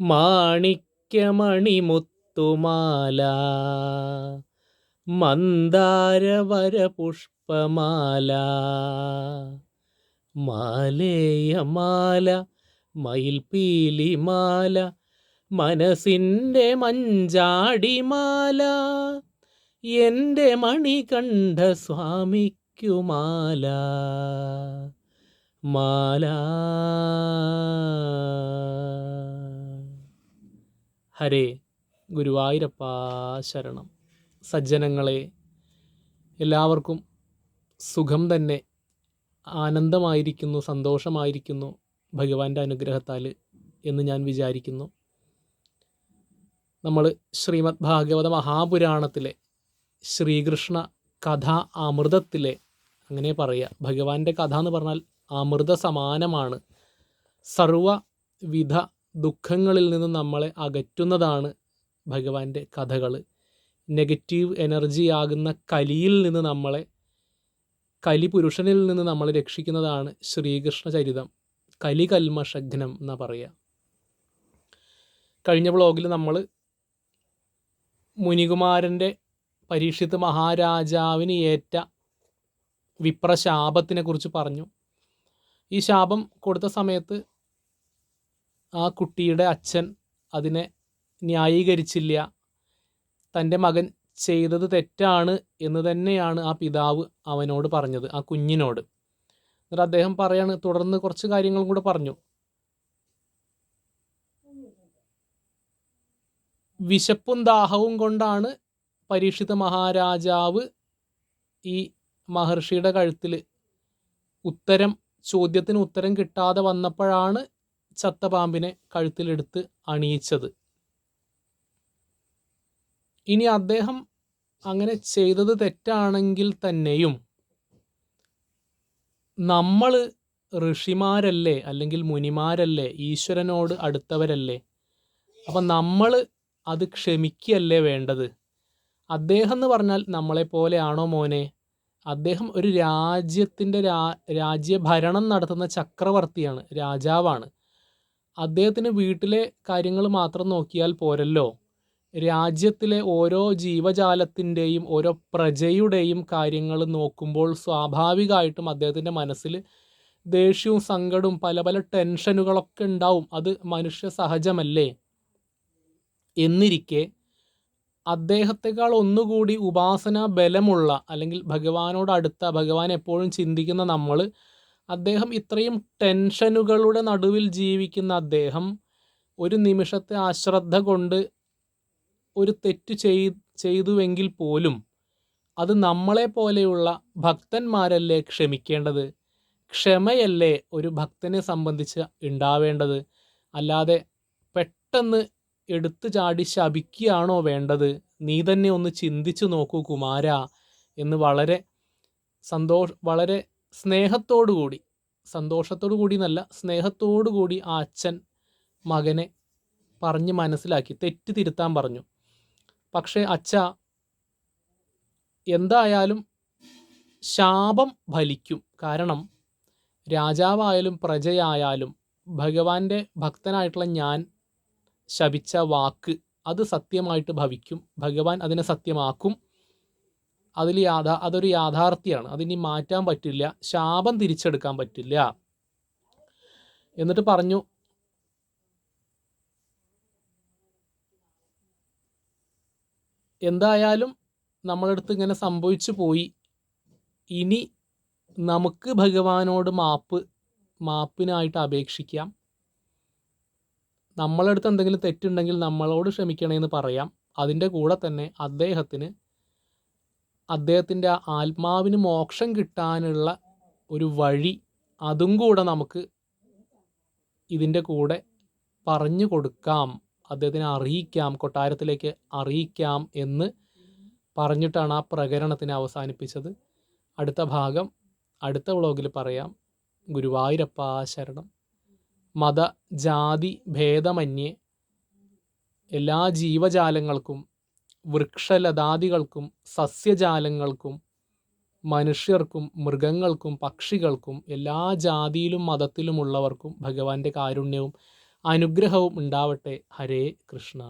മാണിക്യമണിമുത്തുമാല മന്ദാരവരപുഷ്പമാല മാലേയമാല മയിൽപീലിമാല മനസിന്റെ മഞ്ചാടിമാല എന്റെ മണികണ്ഠ സ്വാമിക്കുമാല. മാല ഹരേ ഗുരുവായൂരപ്പ ശരണം. സജ്ജനങ്ങളെ എല്ലാവർക്കും സുഖം തന്നെ. ആനന്ദമായിരിക്കുന്നു സന്തോഷമായിരിക്കുന്നു ഭഗവാന്റെ അനുഗ്രഹത്താൽ എന്ന് ഞാൻ വിചാരിക്കുന്നു. നമ്മൾ ശ്രീമദ് ഭാഗവത മഹാപുരാണത്തിലെ ശ്രീകൃഷ്ണ കഥ അമൃതത്തിലെ അങ്ങനെ പറയുക ഭഗവാന്റെ കഥ എന്ന് പറഞ്ഞാൽ അമൃത സമാനമാണ് സർവവിധ ദുഃഖങ്ങളിൽ നിന്ന് നമ്മളെ അകറ്റുന്നതാണ് ഭഗവാന്റെ കഥകൾ നെഗറ്റീവ് എനർജി ആകുന്ന കലിയിൽ നിന്ന് നമ്മളെ കലി പുരുഷനിൽ നിന്ന് നമ്മളെ രക്ഷിക്കുന്നതാണ് ശ്രീകൃഷ്ണ ചരിതം. കലി കൽമഷഘ്നം എന്നാ പറയുക കഴിഞ്ഞ ബ്ലോഗിൽ നമ്മൾ മുനികുമാരന്റെ പരീക്ഷിത്ത് മഹാരാജാവിന് ഏറ്റ വിപ്രശാപത്തിനെ കുറിച്ച് പറഞ്ഞു. ഈ ശാപം കൊടുത്ത സമയത്ത് ആ കുട്ടിയുടെ അച്ഛൻ അതിനെ ന്യായീകരിച്ചില്ല. തന്റെ മകൻ ചെയ്തത് തെറ്റാണ് എന്ന് തന്നെയാണ് ആ പിതാവ് അവനോട് പറഞ്ഞത് ആ കുഞ്ഞിനോട്. എന്നിട്ട് അദ്ദേഹം പറയാണ് തുടർന്ന് കുറച്ച് കാര്യങ്ങളും കൂടെ പറഞ്ഞു. വിശപ്പും ദാഹവും കൊണ്ടാണ് പരീക്ഷിത മഹാരാജാവ് ഈ മഹർഷിയുടെ കഴുത്തിൽ ഉത്തരം ചോദ്യത്തിന് ഉത്തരം കിട്ടാതെ വന്നപ്പോഴാണ് ചത്ത പാമ്പിനെ കഴുത്തിലെടുത്ത് അണിയിച്ചത്. ഇനി അദ്ദേഹം അങ്ങനെ ചെയ്തത് തെറ്റാണെങ്കിൽ തന്നെയും നമ്മൾ ഋഷിമാരല്ലേ അല്ലെങ്കിൽ മുനിമാരല്ലേ ഈശ്വരനോട് അടുത്തവരല്ലേ അപ്പം നമ്മൾ അത് ക്ഷമിക്കുകയല്ലേ വേണ്ടത്? അദ്ദേഹം എന്ന് പറഞ്ഞാൽ നമ്മളെപ്പോലെയാണോ മോനെ? അദ്ദേഹം ഒരു രാജ്യത്തിന്റെ രാ രാജ്യഭരണം നടത്തുന്ന ചക്രവർത്തിയാണ് രാജാവാണ്. അദ്ദേഹത്തിന് വീട്ടിലെ കാര്യങ്ങൾ മാത്രം നോക്കിയാൽ പോരല്ലോ. രാജ്യത്തിലെ ഓരോ ജീവജാലത്തിന്റെയും ഓരോ പ്രജയുടെയും കാര്യങ്ങൾ നോക്കുമ്പോൾ സ്വാഭാവികമായിട്ടും അദ്ദേഹത്തിന്റെ മനസ്സിൽ ദേഷ്യവും സങ്കടവും പല പല ടെൻഷനുകളൊക്കെ ഉണ്ടാവും. അത് മനുഷ്യ സഹജമല്ലേ? എന്നിരിക്കെ അദ്ദേഹത്തെക്കാൾ ഒന്നുകൂടി ഉപാസന ബലമുള്ള അല്ലെങ്കിൽ ഭഗവാനോട് അടുത്ത ഭഗവാൻ എപ്പോഴും ചിന്തിക്കുന്ന നമ്മൾ അദ്ദേഹം ഇത്രയും ടെൻഷനുകളുടെ നടുവിൽ ജീവിക്കുന്ന അദ്ദേഹം ഒരു നിമിഷത്തെ അശ്രദ്ധ കൊണ്ട് ഒരു തെറ്റ് ചെയ് ചെയ്തുവെങ്കിൽ പോലും അത് നമ്മളെ പോലെയുള്ള ഭക്തന്മാരല്ലേ ക്ഷമിക്കേണ്ടത്? ക്ഷമയല്ലേ ഒരു ഭക്തനെ സംബന്ധിച്ച് ഉണ്ടാവേണ്ടത് അല്ലാതെ പെട്ടെന്ന് എടുത്തു ചാടി ശപിക്കുകയാണോ വേണ്ടത്? നീ തന്നെ ഒന്ന് ചിന്തിച്ചു നോക്കൂ കുമാര എന്ന് വളരെ സന്തോഷ വളരെ സ്നേഹത്തോടു കൂടി സന്തോഷത്തോടു കൂടി എന്നല്ല സ്നേഹത്തോടു കൂടി ആ അച്ഛൻ മകനെ പറഞ്ഞ് മനസ്സിലാക്കി തെറ്റ് തിരുത്താൻ പറഞ്ഞു. പക്ഷേ അച്ഛ എന്തായാലും ശാപം ഫലിക്കും. കാരണം രാജാവായാലും പ്രജയായാലും ഭഗവാന്റെ ഭക്തനായിട്ടുള്ള ഞാൻ ശപിച്ച വാക്ക് അത് സത്യമായിട്ട് ഭവിക്കും. ഭഗവാൻ അതിനെ സത്യമാക്കും. അതിൽ യാഥാ അതൊരു യാഥാർത്ഥ്യമാണ് അതിനി മാറ്റാൻ പറ്റില്ല. ശാപം തിരിച്ചെടുക്കാൻ പറ്റില്ല. എന്നിട്ട് പറഞ്ഞു എന്തായാലും നമ്മളടുത്ത് ഇങ്ങനെ സംഭവിച്ചു പോയി. ഇനി നമുക്ക് ഭഗവാനോട് മാപ്പ് മാപ്പിനായിട്ട് അപേക്ഷിക്കാം. നമ്മളടുത്ത് എന്തെങ്കിലും തെറ്റുണ്ടെങ്കിൽ നമ്മളോട് ക്ഷമിക്കണമെന്ന് പറയാം. അതിന്റെ കൂടെ തന്നെ അദ്ദേഹത്തിന് അദ്ദേഹത്തിന്റെ ആത്മാവിന് മോക്ഷം കിട്ടാനുള്ള ഒരു വഴി അതും കൂടെ നമുക്ക് ഇതിന്റെ കൂടെ പറഞ്ഞു കൊടുക്കാം. അദ്ദേഹത്തിനെ അറിയിക്കാം കൊട്ടാരത്തിലേക്ക് അറിയിക്കാം എന്ന് പറഞ്ഞിട്ടാണ് ആ പ്രകരണത്തിനെ അവസാനിപ്പിച്ചത്. അടുത്ത ഭാഗം അടുത്ത വ്ളോഗിൽ പറയാം. ഗുരുവായൂരപ്പ ശരണം. മത ജാതി ഭേദമന്യേ എല്ലാ ജീവജാലങ്ങൾക്കും വൃക്ഷലതാദികൾക്കും സസ്യജാലങ്ങൾക്കും മനുഷ്യർക്കും മൃഗങ്ങൾക്കും പക്ഷികൾക്കും എല്ലാ ജാതിയിലും മതത്തിലുമുള്ളവർക്കും ഭഗവാന്റെ കാരുണ്യവും അനുഗ്രഹവും ഉണ്ടാവട്ടെ. ഹരേ കൃഷ്ണ.